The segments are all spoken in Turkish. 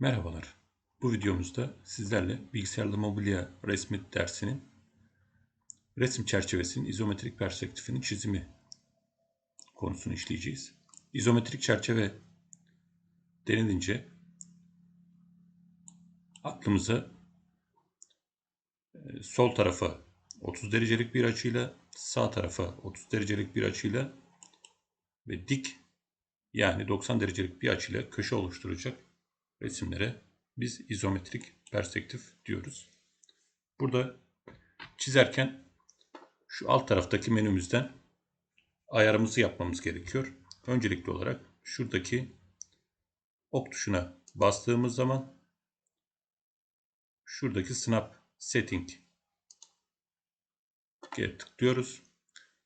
Merhabalar. Bu videomuzda sizlerle bilgisayarlı mobilya resmi dersinin resim çerçevesinin izometrik perspektifinin çizimi konusunu işleyeceğiz. İzometrik çerçeve denilince aklımıza e, sol tarafa 30 derecelik bir açıyla sağ tarafa 30 derecelik bir açıyla ve dik yani 90 derecelik bir açıyla köşe oluşturacak resimlere biz izometrik perspektif diyoruz. Burada çizerken şu alt taraftaki menümüzden ayarımızı yapmamız gerekiyor. Öncelikli olarak şuradaki ok tuşuna bastığımız zaman şuradaki snap setting tıklıyoruz.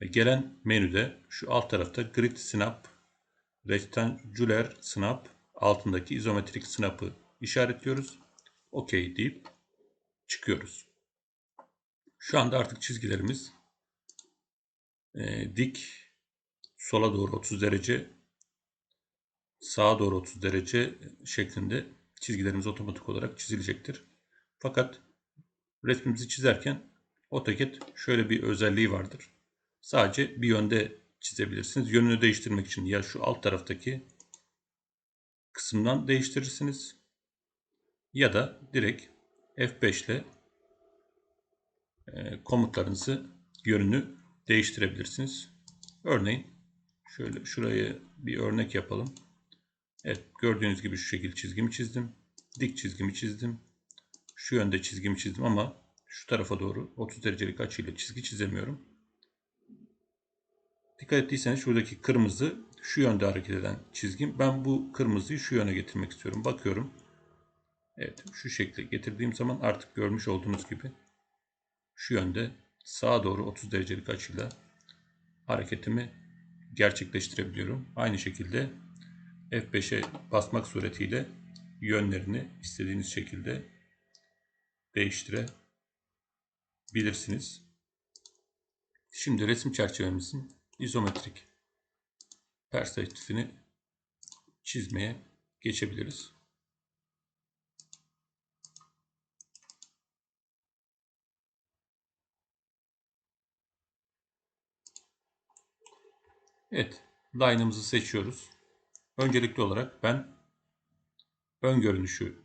Ve gelen menüde şu alt tarafta grid snap, rectangular snap altındaki izometrik snap'ı işaretliyoruz. OK deyip çıkıyoruz. Şu anda artık çizgilerimiz e, dik sola doğru 30 derece sağa doğru 30 derece şeklinde çizgilerimiz otomatik olarak çizilecektir. Fakat resmimizi çizerken AutoCAD şöyle bir özelliği vardır. Sadece bir yönde çizebilirsiniz. Yönünü değiştirmek için ya şu alt taraftaki kısımdan değiştirirsiniz. Ya da direkt F5 ile e, komutlarınızı yönünü değiştirebilirsiniz. Örneğin şöyle şuraya bir örnek yapalım. Evet gördüğünüz gibi şu şekilde çizgimi çizdim. Dik çizgimi çizdim. Şu yönde çizgimi çizdim ama şu tarafa doğru 30 derecelik açıyla çizgi çizemiyorum. Dikkat ettiyseniz şuradaki kırmızı şu yönde hareket eden çizgim. Ben bu kırmızıyı şu yöne getirmek istiyorum. Bakıyorum. Evet şu şekilde getirdiğim zaman artık görmüş olduğunuz gibi şu yönde sağa doğru 30 derecelik açıyla hareketimi gerçekleştirebiliyorum. Aynı şekilde F5'e basmak suretiyle yönlerini istediğiniz şekilde değiştirebilirsiniz. Şimdi resim çerçevemizin izometrik perspektifini çizmeye geçebiliriz. Evet, line'ımızı seçiyoruz. Öncelikli olarak ben ön görünüşü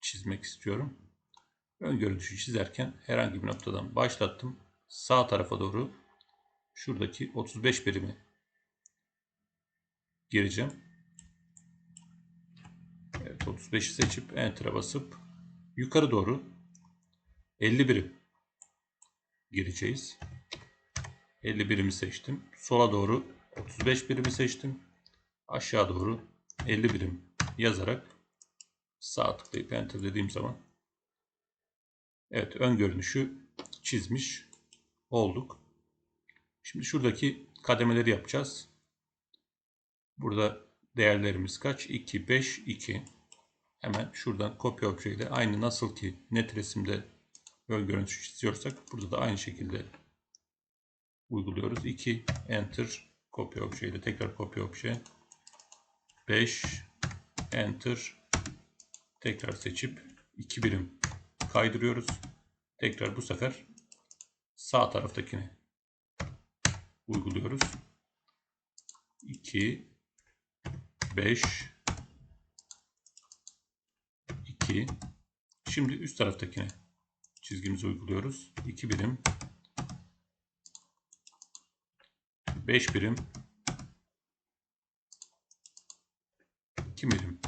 çizmek istiyorum. Ön görünüşü çizerken herhangi bir noktadan başlattım. Sağ tarafa doğru şuradaki 35 birimi gireceğim. Evet 35'i seçip Enter'a basıp yukarı doğru 50 birim gireceğiz. 50 birimi seçtim. Sola doğru 35 birimi seçtim. Aşağı doğru 50 birim yazarak sağ tıklayıp enter dediğim zaman evet ön görünüşü çizmiş olduk. Şimdi şuradaki kademeleri yapacağız. Burada değerlerimiz kaç? 2, 5, 2. Hemen şuradan kopya objeyle aynı nasıl ki net resimde ön görüntü çiziyorsak burada da aynı şekilde uyguluyoruz. 2 enter kopya objeyle tekrar kopya obje 5 enter tekrar seçip 2 birim kaydırıyoruz. Tekrar bu sefer sağ taraftakini uyguluyoruz. 2 5 2 Şimdi üst taraftakine çizgimizi uyguluyoruz. 2 birim 5 birim 2 birim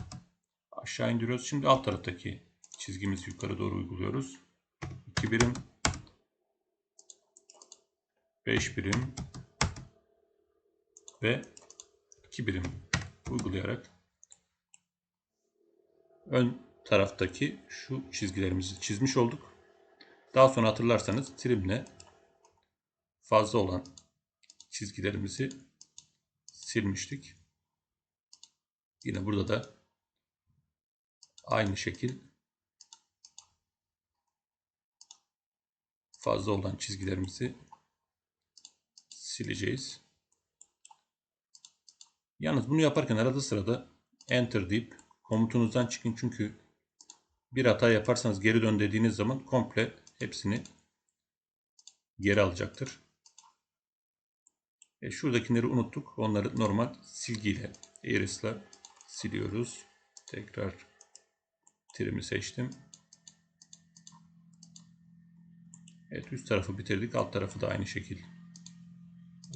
aşağı indiriyoruz. Şimdi alt taraftaki çizgimizi yukarı doğru uyguluyoruz. 2 birim 5 birim ve 2 birim uygulayarak ön taraftaki şu çizgilerimizi çizmiş olduk. Daha sonra hatırlarsanız trimle fazla olan çizgilerimizi silmiştik. Yine burada da aynı şekil fazla olan çizgilerimizi sileceğiz. Yalnız bunu yaparken arada sırada Enter deyip komutunuzdan çıkın çünkü bir hata yaparsanız geri dön dediğiniz zaman komple hepsini geri alacaktır. E şuradakileri unuttuk. Onları normal silgiyle, Iris'la siliyoruz. Tekrar trim'i seçtim. Evet üst tarafı bitirdik. Alt tarafı da aynı şekil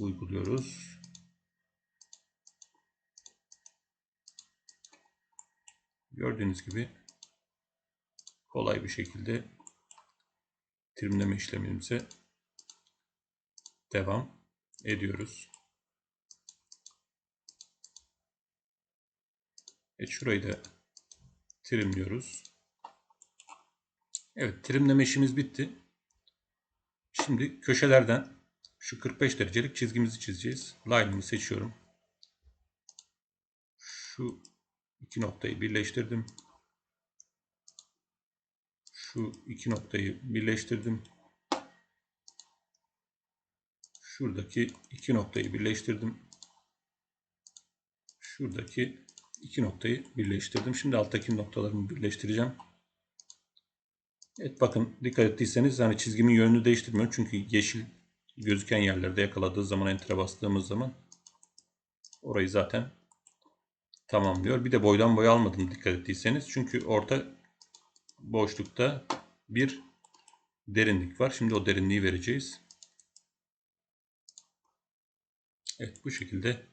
uyguluyoruz. Gördüğünüz gibi kolay bir şekilde trimleme işlemimize devam ediyoruz. Evet şurayı da trimliyoruz. Evet trimleme işimiz bitti. Şimdi köşelerden şu 45 derecelik çizgimizi çizeceğiz. Line'ımı seçiyorum. Şu iki noktayı birleştirdim. Şu iki noktayı birleştirdim. Şuradaki iki noktayı birleştirdim. Şuradaki iki noktayı birleştirdim. Şimdi alttaki noktalarımı birleştireceğim. Evet bakın dikkat ettiyseniz hani çizgimin yönünü değiştirmiyorum. Çünkü yeşil gözüken yerlerde yakaladığı zaman enter'a bastığımız zaman orayı zaten tamamlıyor. Bir de boydan boya almadım dikkat ettiyseniz. Çünkü orta boşlukta bir derinlik var. Şimdi o derinliği vereceğiz. Evet bu şekilde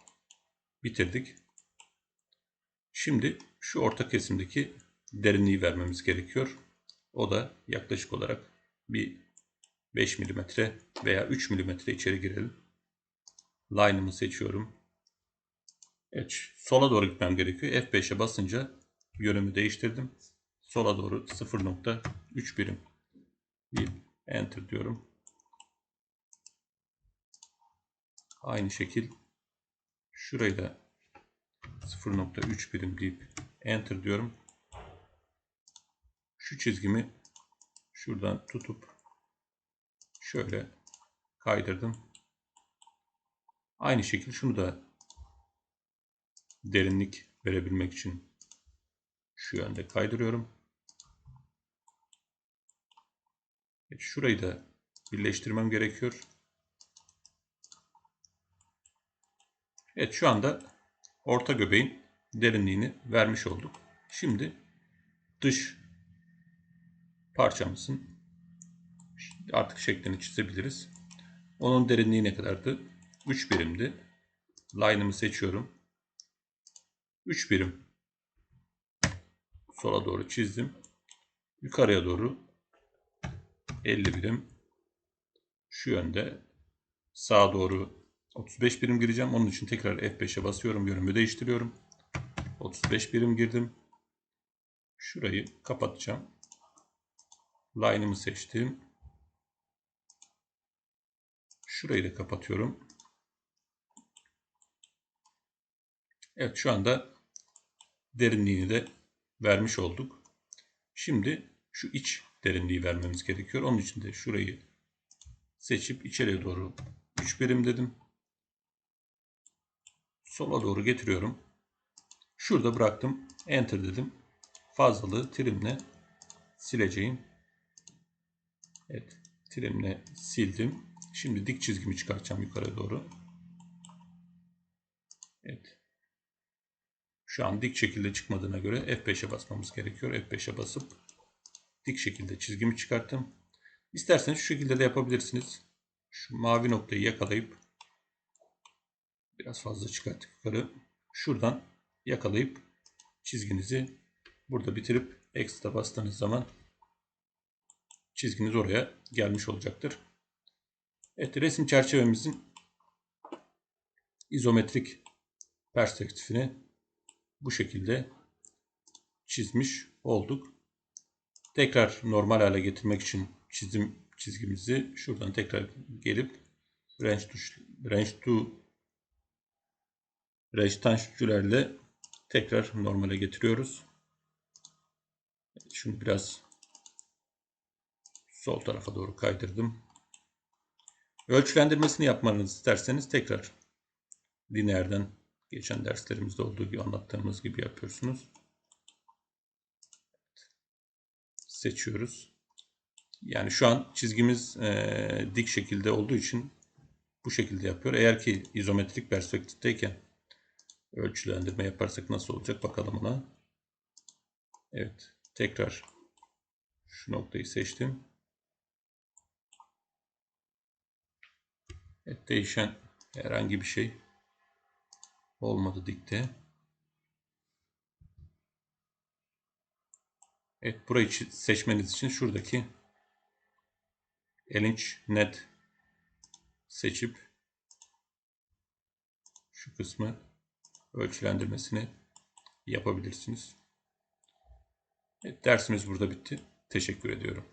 bitirdik. Şimdi şu orta kesimdeki derinliği vermemiz gerekiyor. O da yaklaşık olarak bir 5 mm veya 3 mm içeri girelim. Line'ımı seçiyorum. Evet, sola doğru gitmem gerekiyor. F5'e basınca yönümü değiştirdim. Sola doğru 0.3 birim. Bir enter diyorum. Aynı şekil şurayı da 0.3 birim deyip enter diyorum. Şu çizgimi şuradan tutup şöyle kaydırdım. Aynı şekil şunu da derinlik verebilmek için şu yönde kaydırıyorum. Şurayı da birleştirmem gerekiyor. Evet şu anda orta göbeğin derinliğini vermiş olduk. Şimdi dış parçamızın artık şeklini çizebiliriz. Onun derinliği ne kadardı? 3 birimdi. Line'ımı seçiyorum. 3 birim sola doğru çizdim. Yukarıya doğru 50 birim şu yönde sağa doğru 35 birim gireceğim. Onun için tekrar F5'e basıyorum. Yönümü değiştiriyorum. 35 birim girdim. Şurayı kapatacağım. Line'ımı seçtim. Şurayı da kapatıyorum. Evet şu anda derinliğini de vermiş olduk. Şimdi şu iç derinliği vermemiz gerekiyor. Onun için de şurayı seçip içeriye doğru 3 birim dedim. Sola doğru getiriyorum. Şurada bıraktım. Enter dedim. Fazlalığı trimle sileceğim. Evet. Trimle sildim. Şimdi dik çizgimi çıkartacağım yukarı doğru. Evet. Şu an dik şekilde çıkmadığına göre F5'e basmamız gerekiyor. F5'e basıp dik şekilde çizgimi çıkarttım. İsterseniz şu şekilde de yapabilirsiniz. Şu mavi noktayı yakalayıp biraz fazla çıkarttık yukarı. Şuradan yakalayıp çizginizi burada bitirip Exit'e bastığınız zaman çizginiz oraya gelmiş olacaktır. Evet resim çerçevemizin izometrik perspektifini bu şekilde çizmiş olduk. Tekrar normal hale getirmek için çizim çizgimizi şuradan tekrar gelip range tuş range to tanjülerle tekrar normale getiriyoruz. Şunu biraz sol tarafa doğru kaydırdım. Ölçülendirmesini yapmanızı isterseniz tekrar lineerden Geçen derslerimizde olduğu gibi anlattığımız gibi yapıyorsunuz. Seçiyoruz. Yani şu an çizgimiz e, dik şekilde olduğu için bu şekilde yapıyor. Eğer ki izometrik perspektifteyken ölçülendirme yaparsak nasıl olacak bakalım ona. Evet. Tekrar şu noktayı seçtim. Evet, değişen herhangi bir şey olmadı dikte. Evet burayı seçmeniz için şuradaki elinç net seçip şu kısmı ölçülendirmesini yapabilirsiniz. Evet, dersimiz burada bitti. Teşekkür ediyorum.